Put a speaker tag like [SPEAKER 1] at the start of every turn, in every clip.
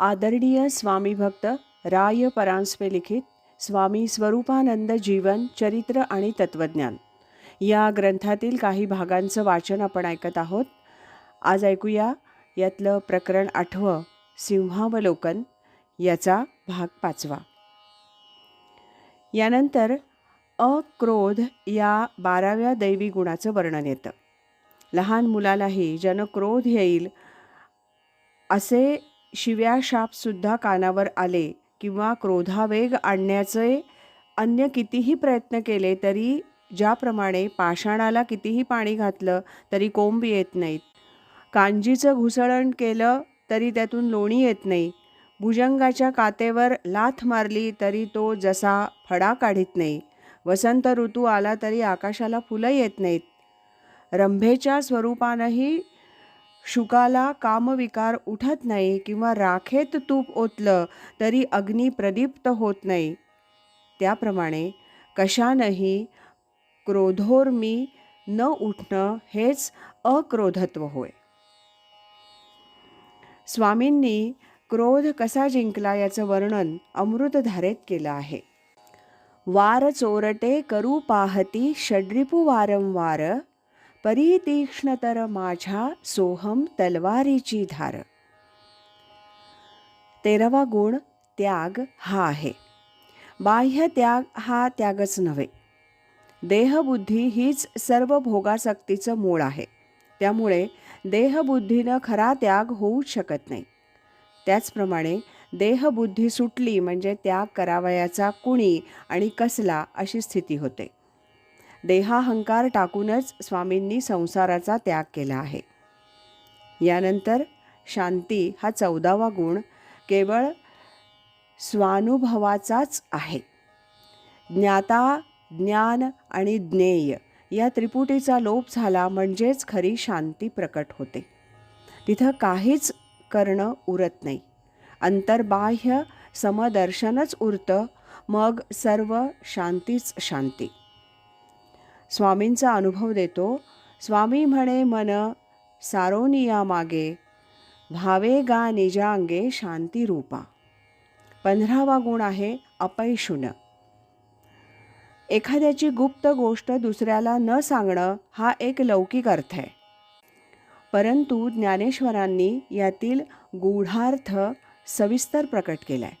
[SPEAKER 1] आदरणीय स्वामी भक्त राय परांजपे लिखित स्वामी स्वरूपानंद जीवन चरित्र आणि तत्वज्ञान. या ग्रंथातील काही भागांचं वाचन आपण ऐकत आहोत. आज ऐकूया यातलं प्रकरण आठवं सिंहावलोकन याचा भाग पाचवा. यानंतर अक्रोध या बाराव्या दैवी गुणाचं वर्णन येतं. लहान मुलालाही जन क्रोध येईल असे शिव्या शापसुद्धा कानावर आले किंवा क्रोधावेग आणण्याचे अन्य कितीही प्रयत्न केले तरी ज्याप्रमाणे पाषाणाला कितीही पाणी घातलं तरी कोंब येत नाहीत. कांजीचं घुसळण केलं तरी त्यातून लोणी येत नाही. भुजंगाच्या कातेवर लाथ मारली तरी तो जसा फडा काढीत नाही. वसंत ऋतू आला तरी आकाशाला फुलं येत नाहीत. रंभेच्या स्वरूपानंही शुकाला कामविकार उठत नाही किंवा राखेत तूप ओतलं तरी अग्नी प्रदीप्त होत नाही. त्याप्रमाणे कशानंही क्रोधोर्मी न उठणं हेच अक्रोधत्व होय. स्वामींनी क्रोध कसा जिंकला याचं वर्णन अमृतधारेत केलं आहे. वार चोरटे करू पाहती षड्रिपू वारंवार परितीक्ष्णतर माझ्या सोहम तलवारीची धार. तेरावा गुण त्याग हा आहे. बाह्य त्याग हा त्यागच नव्हे. देहबुद्धी हीच सर्व भोगासक्तीचं मूळ आहे. त्यामुळे देहबुद्धीनं खरा त्याग होऊच शकत नाही. त्याचप्रमाणे देहबुद्धी सुटली म्हणजे त्याग करावयाचा कुणी आणि कसला अशी स्थिती होते. देहाहंकार टाकूनच स्वामींनी संसाराचा त्याग केला आहे. यानंतर शांती हा चौदावा गुण केवळ स्वानुभवाचाच आहे. ज्ञाता ज्ञान आणि ज्ञेय या त्रिपुटीचा लोप झाला म्हणजेच खरी शांती प्रकट होते. तिथं काहीच करणं उरत नाही. अंतर्बाह्य समदर्शनच उरतं. मग सर्व शांतीच शांती. स्वामींचा अनुभव देतो. स्वामी म्हणे मन सारोनिया मागे भावे गा निजांगे शांतिरूपा पंधरावा गुण आहे अपैशुन. एखाद्याची गुप्त गोष्ट दुसऱ्याला न सांगणं हा एक लौकिक अर्थ आहे. परंतु ज्ञानेश्वरांनी यातील गूढार्थ सविस्तर प्रकट केला आहे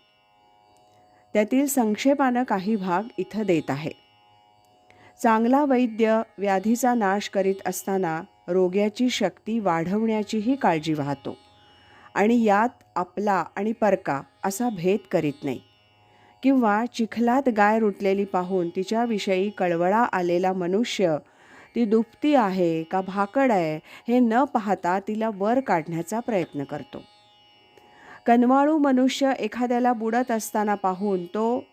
[SPEAKER 1] त्यातील संक्षेपानं काही भाग इथं देत आहे. चांगला वैद्य व्याधीचा नाश करीत असताना रोग्याची शक्ती वाढवण्याचीही काळजी वाहतो. आणि यात आपला आणि परका असा भेद करीत नाही. किंवा चिखलात गाय रुटलेली पाहून तिच्याविषयी कळवळा आलेला मनुष्य ती दुपती आहे का भाकड आहे? हे न पाहता तिला वर काढण्याचा प्रयत्न करतो. कनवाळू मनुष्य एखाद्याला बुडत असताना पाहून तो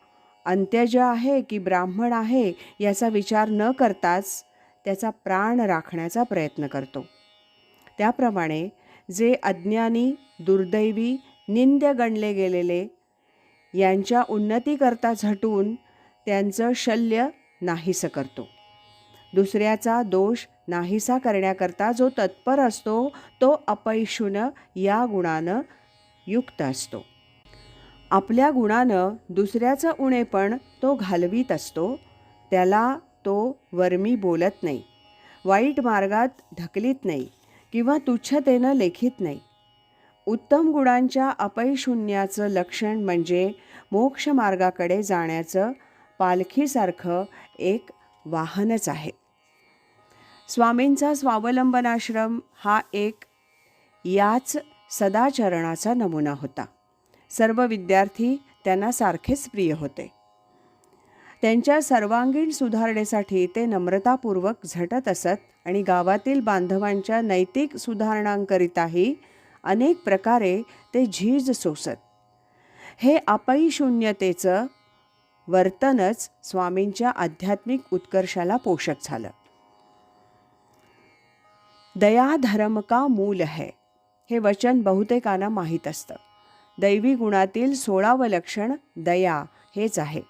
[SPEAKER 1] अंत्यज आहे की ब्राह्मण आहे याचा विचार न करताच त्याचा प्राण राखण्याचा प्रयत्न करतो. त्याप्रमाणे जे अज्ञानी दुर्दैवी निंद्य गणले गेलेले यांच्या उन्नतीकरता झटून त्यांचं शल्य नाहीसं करतो. दुसऱ्याचा दोष नाहीसा करण्याकरता जो तत्पर असतो तो अपैशून या गुणानं युक्त असतो. आपल्या गुणानं दुसऱ्याचं उणेपण तो घालवीत असतो त्याला तो वर्मी बोलत नाही वाईट मार्गात ढकलीत नाही किंवा तुच्छतेनं लेखित नाही. उत्तम गुणांच्या अपयशून्याचं लक्षण म्हणजे मोक्षमार्गाकडे जाण्याचं पालखीसारखं एक वाहनच आहे. स्वामींचा स्वावलंबनाश्रम हा एक याच सदाचरणाचा नमुना होता. सर्व विद्यार्थी त्यांना सारखेच प्रिय होते. त्यांच्या सर्वांगीण सुधारणेसाठी ते नम्रतापूर्वक झटत असत आणि गावातील बांधवांच्या नैतिक सुधारणांकरिताही अनेक प्रकारे ते झीज सोसत. हे अपयशून्यतेचं वर्तनच स्वामींच्या आध्यात्मिक उत्कर्षाला पोषक झालं. दया धर्म का मूल है? हे वचन बहुतेकांना माहीत असतं. दैवी गुणातील सोळावं लक्षण दया हेच आहे.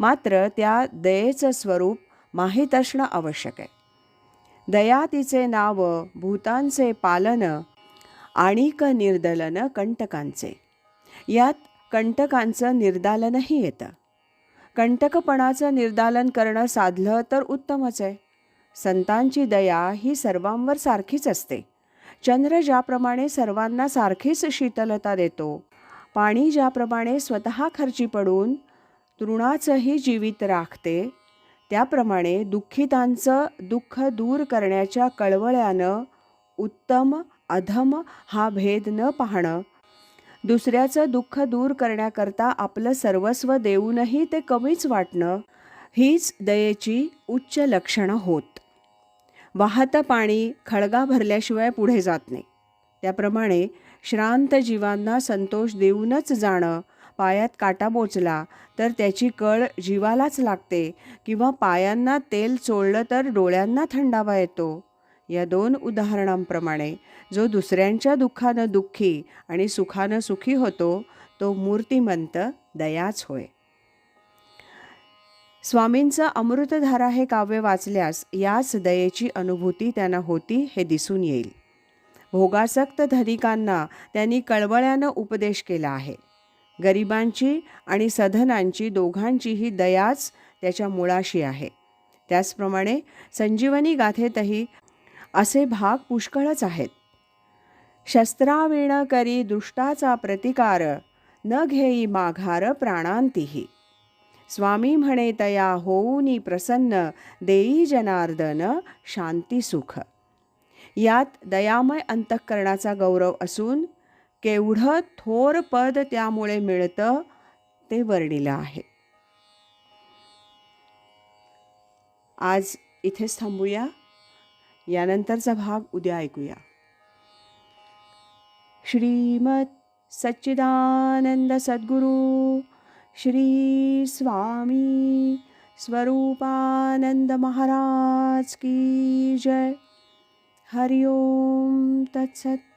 [SPEAKER 1] मात्र त्या दयेचं स्वरूप माहीत असणं आवश्यक आहे. दया तिचे नाव भूतांचे पालन आणिक निर्दलन कंटकांचे. यात कंटकांचं निर्दालनही येतं. कंटकपणाचं निर्दालन करणं साधलं तर उत्तमच आहे. संतांची दया ही सर्वांवर सारखीच असते. चंद्र ज्याप्रमाणे सर्वांना सारखीच शीतलता देतो पाणी ज्याप्रमाणे स्वतः खर्ची पडून तृणाचंही जीवित राखते त्याप्रमाणे दुःखितांचं दुःख दूर करण्याच्या कळवळ्यानं उत्तम अधम हा भेद न पाहणं. दुसऱ्याचं दुःख दूर करण्याकरता आपलं सर्वस्व देऊनही ते कमीच वाटणं हीच दयेची उच्च लक्षणं होत. वाहतं पाणी खळगा भरल्याशिवाय पुढे जात नाही. त्याप्रमाणे श्रांत जीवांना संतोष देऊनच जाणं. पायात काटा बोचला तर त्याची कळ जीवालाच लागते किंवा पायांना तेल चोळलं तर डोळ्यांना थंडावा येतो. या दोन उदाहरणांप्रमाणे जो दुसऱ्यांच्या दुःखानं दुःखी आणि सुखानं सुखी होतो तो मूर्तिमंत दयाच होय. स्वामींचं अमृतधारा हे काव्य वाचल्यास याच दयेची अनुभूती त्यांना होती हे दिसून येईल. भोगासक्त धनिकांना त्यांनी कळवळ्यानं उपदेश केला आहे. गरिबांची आणि सधनांची दोघांचीही दयाच त्याच्या मुळाशी आहे. त्याचप्रमाणे संजीवनी गाथेतही असे भाग पुष्कळच आहेत. शस्त्रावीण करी दुष्टाचा प्रतिकार न घेई माघार प्राणांतीही. स्वामी म्हणे तया होऊनी प्रसन्न देई जनार्दन शांती सुख. यात दयामय अंतःकरणाचा गौरव असून केवढं थोर पद त्यामुळे मिळतं ते वर्णिलं आहे. आज इथेच थांबूया. यानंतरचा भाग उद्या ऐकूया. श्रीमत सच्चिदानंद सद्गुरू श्री स्वामी स्वरूपानंद महाराज की जय. हरि ओं तत्सत्